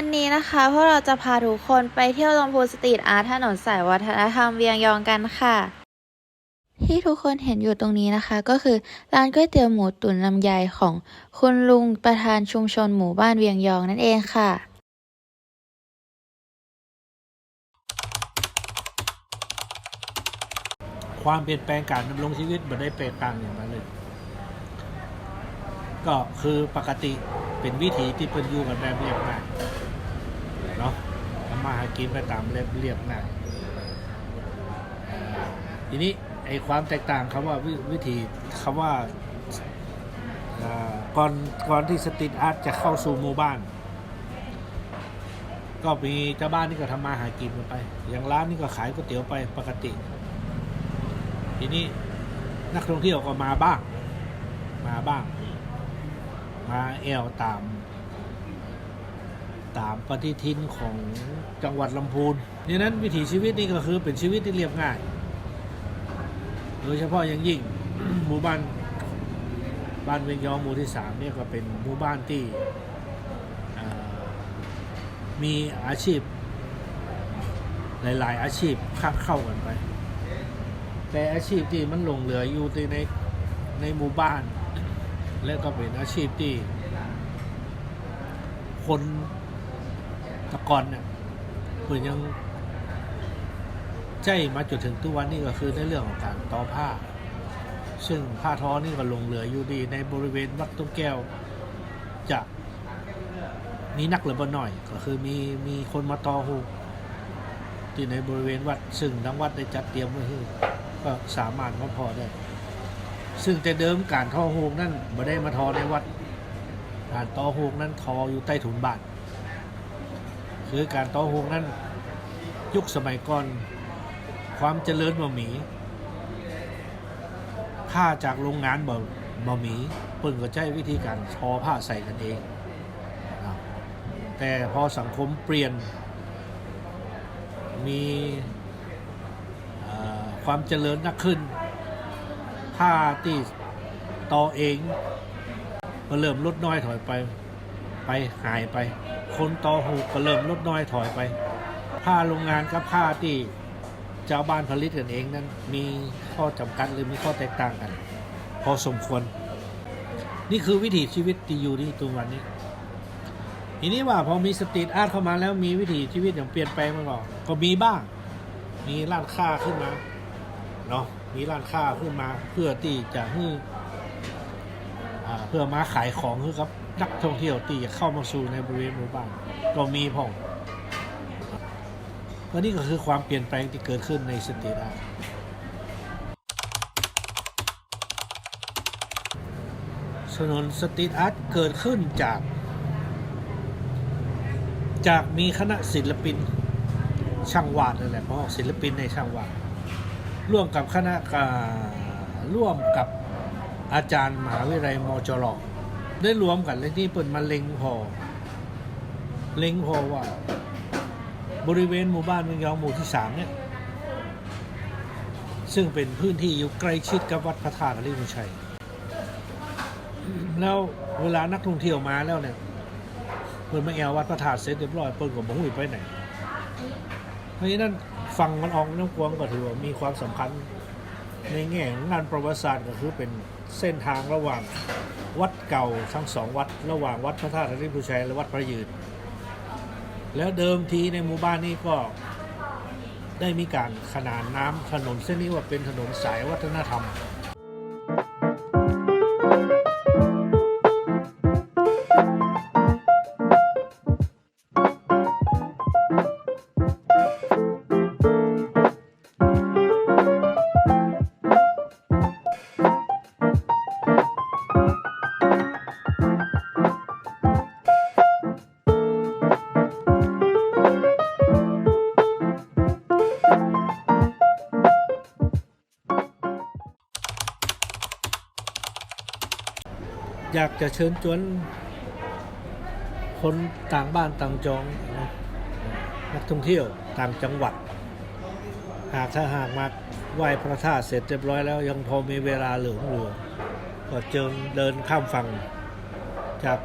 วันนี้นะคะพวกเราจะพาทุกคนไปเที่ยวลำพูสตรีทอาร์ตถนนสายวัฒนธรรมเวียงยองกันค่ะ ที่ทุกคนเห็นอยู่ตรงนี้นะคะ ก็คือร้านก๋วยเตี๋ยวหมูตุ๋นลำไยของคุณลุงประธานชุมชนหมู่บ้านเวียงยองนั่นเองค่ะความเปลี่ยนแปลงการดำรงชีวิตมันได้แปลงต่างอย่างนั้นเลย ก็คือปกติเป็นวิถีที่เป็นอยู่กันแบบเรียบง่าย เนาะทำมาหากินไปตามเรียบเรียบง่ายทีนี้ไอความแตกต่างคำว่าวิวิถีคำว่าก่อนก่อนที่สตรีทอาร์ตจะเข้าสู่หมู่บ้าน ก็มีเจ้าบ้านนี่ก็ทำมาหากินไป อย่างร้านนี่ก็ขายก๋วยเตี๋ยวไปปกติ ทีนี้นักท่องเที่ยวก็มาบ้าง มาบ้าง มาแอวตาม ตามปฏิทินของจังหวัดลำพูนดังนั้นวิถีชีวิตนี่ก็คือเป็นชีวิตที่เรียบง่าย โดยเฉพาะอย่างยิ่งหมู่บ้านบ้านเวียงยองหมู่ที่สามเนี่ยก็เป็นหมู่บ้านที่มีอาชีพ หลาย ๆ อาชีพคาดเข้ากันไป แต่อาชีพที่มันหลงเหลืออยู่ในในในหมู่บ้าน และก็เป็นอาชีพที่คน ตะกอนเนี่ยเพื่อยังใจมาจนถึงทุกวันนี้ก็คือในเรื่องของการตอผ้า ซึ่งผ้าท้อนี่ก็หลงเหลืออยู่ดีในบริเวณวัดตุ้งแก้วจะมีนักเหลือบ่หน่อย ก็คือมีมีคนมาตอหูที่ในบริเวณวัด ซึ่งทางวัดได้จัดเตรียมไว้ให้ก็สามารถมาพอได้ ซึ่งแต่เดิมการทอโฮกนั่นไม่ได้มาทอในวัด การตอโฮกนั้นทออยู่ใต้ถุนบ้าท คือการตอโฮกนั้นยุคสมัยก่อน ความเจริญบ่มีผ้าจากโรงงานบ่บ่มีเพิ่นก็ใช้วิธีการทอผ้าใส่กันเองแต่พอสังคมเปลี่ยน มีความเจริญนักขึ้นผ้าที่ต่อเองก็เริ่มลดน้อยถอยไป ไปหายไป คนต่อหูก็เริ่มลดน้อยถอยไปผ้าโรงงานกับผ้าที่เจ้าบ้านผลิตกันเองนั้นมีข้อจำกัดหรือมีข้อแตกต่างกัน พอสมควร นี่คือวิถีชีวิตที่อยู่ที่ตัววันนี้ทีนี้ว่าพอมีสตรีทอาร์ตเข้ามาแล้วมีวิถีชีวิตอย่างเปลี่ยนแปลงมาก่อนก็มีบ้าง มีร้านค้าขึ้นมาเนาะมีร้านค้าขึ้นมาเพื่อที่จะให้เพื่อมาขายของให้กับ นักท่องเที่ยวที่จะเข้ามาสู่ในบริเวณหมู่บ้านก็มีพ่องก็นี่ก็คือความเปลี่ยนแปลงที่เกิดขึ้นในสตรีทอาร์ตถนนสตรีทอาร์ตเกิดขึ้นจาก จากมีคณะศิลปินช่างวาดนั่นแหละเพราะศิลปินในช่างวาดร่วมกับคณะการ่วมกับอาจารย์มหาวิทยาลัยมจร ได้รวมกันเลยที่เปิดมาเล็งพอเล็งพอว่า บริเวณหมู่บ้านเมืองยองหมู่ที่สามเนี่ย ซึ่งเป็นพื้นที่อยู่ใกล้ชิดกับวัดพระธาตุอริมุชัย แล้วเวลานักท่องเที่ยวมาแล้วเนี่ยเปิดมาแอววัดพระธาตุเสร็จเรียบร้อยเปิดกับบ่หูยไปไหนเพราะฉะนั้นฟังมันออกน้ำกวงก็ถือว่ามีความสำคัญในแง่งานประวัติศาสตร์ก็คือเป็น เส้นทางระหว่างวัดเก่าทั้งสองวัด ระหว่างวัดพระธาตุอริพุชัยและวัดพระยืน แล้วเดิมทีในหมู่บ้านนี้ก็ได้มีการขนานน้ำถนนเส้นนี้ว่าเป็นถนนสายวัฒนธรรม อยากจะเชิญชวนคนต่างบ้านต่างจองนะนักท่องเที่ยวต่างจังหวัด หากถ้าหากมาไหว้พระธาตุเสร็จเรียบร้อยแล้วยังพอมีเวลาเหลือเหลือก็เจิญเดินข้ามฝั่งจาก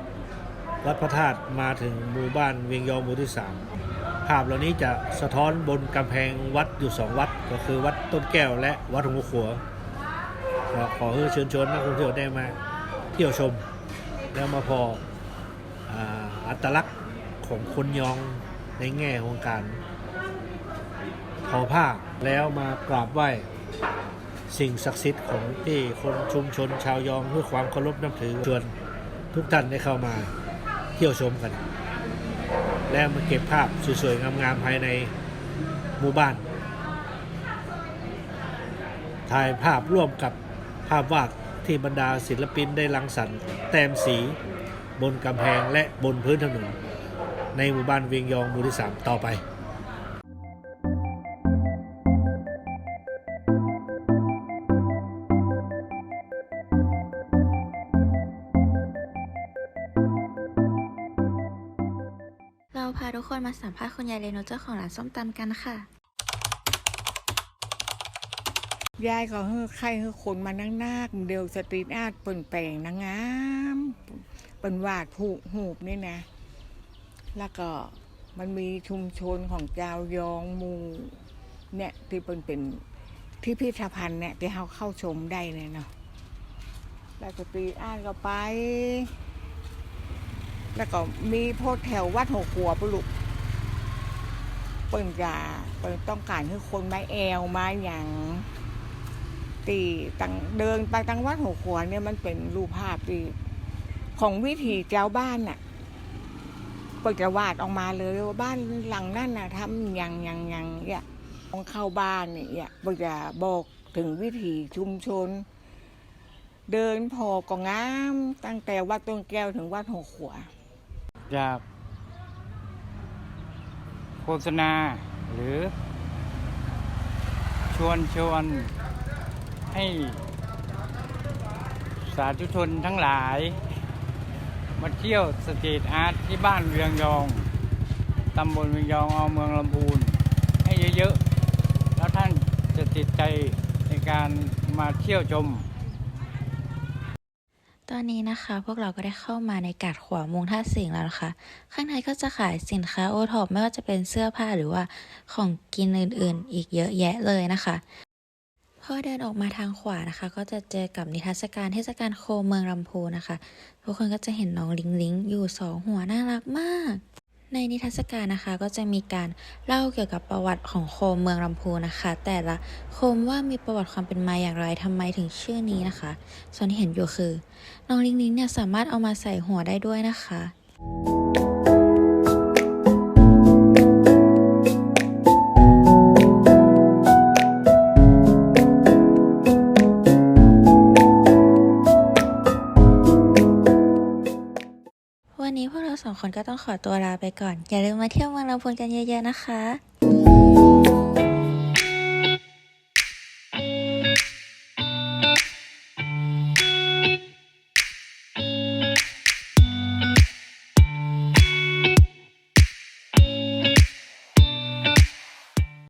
วัดพระธาตุมาถึงหมู่บ้านเวียงยองหมู่ที่สามภาพเหล่านี้จะสะท้อนบนกำแพงวัดอยู่สองวัด ก็คือวัดต้นแก้วและวัดหงส์ขัวขอเชิญชวนนักท่องเที่ยวได้มา เที่ยวชม แล้วมาพออัตลักษณ์ของคนยองในแง่ของการทอผ้าแล้วมากราบไหว้สิ่งศักดิ์สิทธิ์ของที่คนชุมชนชาวยองเพื่อความเคารพนับถือชวนทุกท่านได้เข้ามาเที่ยวชมกัน และมาเก็บภาพสวยๆ งามๆภายในหมู่บ้าน ถ่ายภาพร่วมกับภาพวาด ที่บรรดาศิลปินได้รังสรรค์แต้มสี บนกำแพงและบนพื้นถนน ในหมู่บ้านเวียงยองหมู่ที่ 3 ต่อไปเราพาทุกคนมาสัมภาษณ์คุณยายเรโนเจ้าของร้านส้มตำกันค่ะ ยายก็คือใครคือคนมานั่งนาคเดียวสตรีทอาร์ตเปิ่นแปลงนางงามเปิ่นวาดผูกหูบนี่นะ แล้วก็มันมีชุมชนของเจ้ายองมูเนี่ยที่เปิ่นเป็นพิพิธภัณฑ์เนี่ยที่เราเข้าชมได้เนี่ยเนาะแล้วสตรีทอาร์ตก็ไป แล้วก็มีโพสต์แถววัดหัวขัวปลุกเปิ่นกาเปิ่นต้องการให้คนไม้แอลไม้อย่าง ตีตังเดินไปตังวัดหัวขวานเนี่ยมันเป็นรูปภาพที่ของวิถีเจ้าบ้านน่ะเปิดจะวาดออกมาเลยว่าบ้านหลังนั่นน่ะทำอย่างอย่างอย่างเนี่ยต้องเข้าบ้านเนี่ยเปิดจะบอกถึงวิถีชุมชน เดินพอก็งามตั้งแต่วัดต้นแก้วถึงวัดหัวขวาอยากโฆษณาหรือชวนชวน ให้สาธุชนทั้งหลาย มาเที่ยวสตรีทอาร์ตที่บ้านเวียงยอง ตำบลเวียงยองอเมืองลำพูน ให้เยอะๆ แล้วท่านจะติดใจในการมาเที่ยวชม ตอนนี้นะคะพวกเราก็ได้เข้ามาในกาดขวามุงท่าสิงแล้วนะคะ ข้างในก็จะขายสินค้าโอท็อปไม่ว่าจะเป็นเสื้อผ้าหรือว่าของกินอื่นๆ อีกเยอะแยะเลยนะคะ พอเดินออกมาทางขวานะคะ ก็จะเจอกับนิทรรศการเทศกาลโคเมืองลำพูนะคะ ทุกคนก็จะเห็นน้องลิงลิงอยู่สองหัวน่ารักมาก ในนิทรรศการนะคะก็จะมีการเล่าเกี่ยวกับประวัติของโคมเมืองลำพูนะคะ แต่ละโคมว่ามีประวัติความเป็นมาอย่างไรทำไมถึงชื่อนี้นะคะ ส่วนที่เห็นอยู่คือ น้องลิงลิงเนี่ยสามารถเอามาใส่หัวได้ด้วยนะคะ คนก็ต้องขอตัวลาไปก่อน อย่าลืมมาเที่ยวเมืองลำพูนกันเยอะๆนะคะ